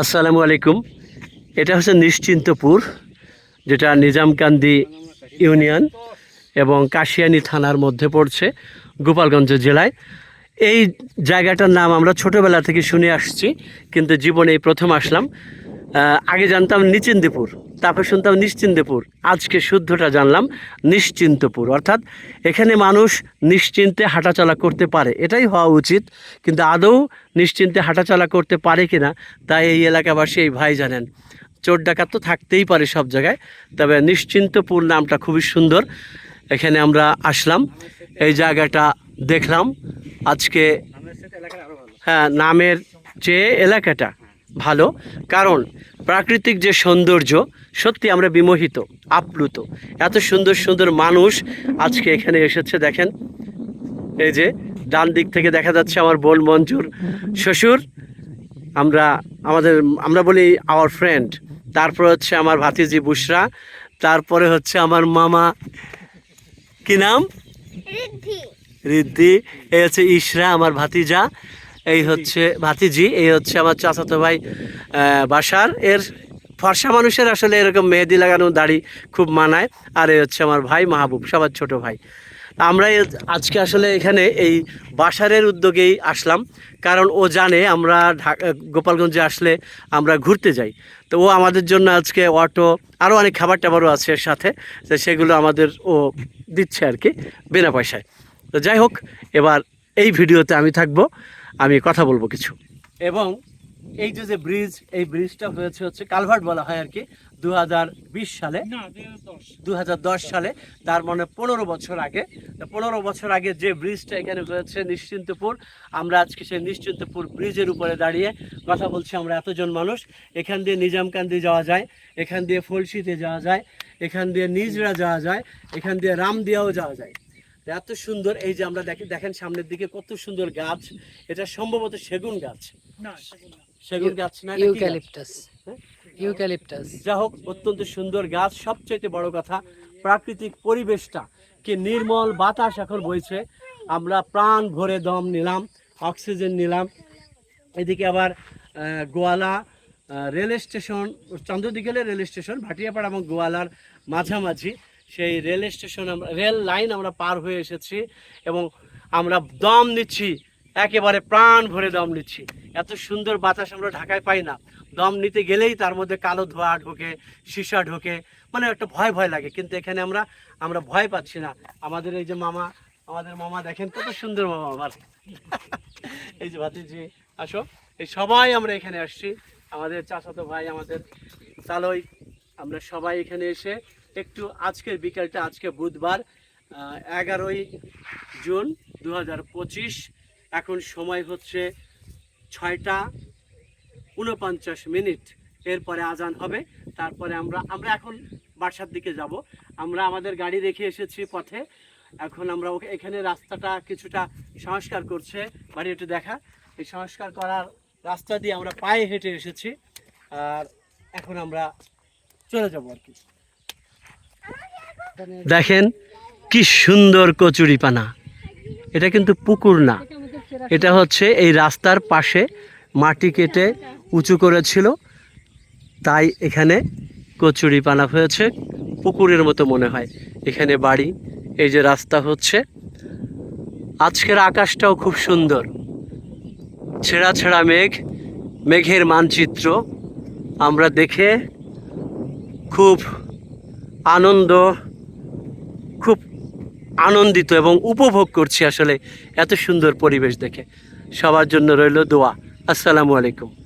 আসসালামু আলাইকুম। এটা হচ্ছে নিশ্চিন্তপুর, যেটা নিজামকান্দি ইউনিয়ন এবং কাশিয়ানি থানার মধ্যে পড়ছে, গোপালগঞ্জ জেলায়। এই জায়গাটার নাম আমরা ছোটোবেলা থেকে শুনে আসছি, কিন্তু জীবনে প্রথম আসলাম। আগে জানতাম নিচিন্দিপুর তারপর শুনতাম নিশ্চিন্দিপুর আজকে শুদ্ধটা জানলাম নিশ্চিন্তপুর। অর্থাৎ এখানে মানুষ নিশ্চিন্তে হাঁটাচলা করতে পারে, এটাই হওয়া উচিত, কিন্তু আদৌ নিশ্চিন্তে হাঁটাচলা করতে পারে কিনা, তাই এই এলাকাবাসী, এই ভাই জানেন। চোর ডাকাত তো থাকতেই পারে সব জায়গায়, তবে নিশ্চিন্তপুর নামটা খুবই সুন্দর। এখানে আমরা আসলাম, এই জায়গাটা দেখলাম, আজকে হ্যাঁ নামের চেয়ে এলাকাটা ভালো। কারণ প্রাকৃতিক যে সৌন্দর্য সত্যি আমরা বিমোহিত আপ্লুত। এত সুন্দর সুন্দর মানুষ আজকে এখানে এসেছে দেখেন। এই যে ডান দিক থেকে দেখা যাচ্ছে আমার বোন মঞ্জুর শ্বশুর। আমরা আমাদের আমরা বলি আওয়ার ফ্রেন্ড তারপর হচ্ছে আমার ভাতিজি বুসরা। তারপরে হচ্ছে আমার মামা। কি নাম? ঋদ্ধি। রিদ্ধি এই হচ্ছে ইশরা আমার ভাতিজা। এই হচ্ছে ভাতিজি, এই হচ্ছে আমার চাচাতো ভাই বাসার। এর ফর্সা মানুষের আসলে এরকম মেহেদি লাগানো দাড়ি খুব মানায়। আর এই হচ্ছে আমার ভাই মাহবুব, সবার ছোট ভাই। আমরা আজকে আসলে এখানে এই বাসারের উদ্যোগেই আসলাম। কারণ ও জানে আমরা ঢাকা, গোপালগঞ্জে আসলে আমরা ঘুরতে যাই। তো ও আমাদের জন্য আজকে অটো, আরও অনেক খাবার টাবারও আছে এর সাথে। তো সেগুলো আমাদের ও দিচ্ছে আর কি, বিনা পয়সায়। তো যাই হোক, এবার এই ভিডিওতে আমি থাকব। আমি কথা বলব কিছু। এবং এই যে যে ব্রিজ এই ব্রিজটা হয়েছে হচ্ছে কালভার্ট বলা হয় আর কি দু হাজার বিশ সালে। দু হাজার দশ। সালে তার মানে পনেরো বছর আগে। পনেরো বছর আগে যে ব্রিজটা এখানে হয়েছে নিশ্চিন্তপুর আমরা আজকে সেই নিশ্চিন্তপুর ব্রিজের উপরে দাঁড়িয়ে কথা বলছি আমরা এতজন মানুষ। এখান দিয়ে নিজামকান্দি যাওয়া যায় এখান দিয়ে ফলসিতে যাওয়া যায় এখান দিয়ে নিজরা যাওয়া যায় এখান দিয়ে রামদিয়াও যাওয়া যায়। এত সুন্দর এই যে আমরা দেখি দেখেন সামনের দিকে কত সুন্দর গাছ। এটা সম্ভবত সেগুন গাছ। সেগুন গাছ না এটা ইউক্যালিপটাস। হ্যাঁ? ইউক্যালিপটাস। যা হোক অত্যন্ত সুন্দর গাছ। সবচেয়ে বড় কথা প্রাকৃতিক পরিবেশটা কি নির্মল বাতাস এখন বইছে। আমরা প্রাণ ভরে দম নিলাম অক্সিজেন নিলাম। এদিকে আবার গোয়ালা রেল স্টেশন চন্দ্রদিকেলে রেল স্টেশন ভাটিয়াপাড়া এবং গোয়ালার মাঝামাঝি। সেই রেল স্টেশন আমরা, রেল লাইন আমরা পার হয়ে এসেছি এবং আমরা দম নিচ্ছি, একেবারে প্রাণ ভরে দম নিচ্ছি। এত সুন্দর বাতাস আমরা ঢাকায় পাই না। দম নিতে গেলেই তার মধ্যে কালো ধোঁয়া ঢোকে, সীসা ঢোকে মানে একটা ভয় ভয় লাগে। কিন্তু এখানে আমরা আমরা ভয় পাচ্ছি না। আমাদের এই যে মামা, আমাদের মামা দেখেন কত সুন্দর মামা আমার। এই যে ভাতিজি, আসো। এই সবাই আমরা এখানে আসছি। আমাদের চাচাতো ভাই, আমাদের চালই, আমরা সবাই এখানে এসে একটু আজকের বিকালটা, আজকে বুধবার এগারোই জুন দু হাজার পঁচিশ। এখন সময় হচ্ছে ছয়টা উনপঞ্চাশ মিনিট। এরপরে আজান হবে, তারপরে আমরা আমরা এখন বাসার দিকে যাব। আমরা আমাদের গাড়ি রেখে এসেছি পথে। এখন আমরা ওকে, এখানে রাস্তাটা কিছুটা সংস্কার করছে। বাড়ি একটু দেখা। এই সংস্কার করার রাস্তা দিয়ে আমরা পায়ে হেঁটে এসেছি। আর এখন আমরা চলে যাব আর কি। দেখেন কি সুন্দর কচুরি পানা এটা কিন্তু পুকুর না। এটা হচ্ছে এই রাস্তার পাশে মাটি কেটে উঁচু করেছিল। তাই এখানে কচুরি পানা হয়েছে। পুকুরের মতো মনে হয়। এখানে বাড়ি, এই যে রাস্তা হচ্ছে। আজকের আকাশটাও খুব সুন্দর। ছেঁড়া ছেঁড়া মেঘ, মেঘের মানচিত্র। আমরা দেখে খুব আনন্দ খুব আনন্দিত এবং উপভোগ করছি আসলে এত সুন্দর পরিবেশ দেখে। সবার জন্য রইল দোয়া। আসসালামু আলাইকুম।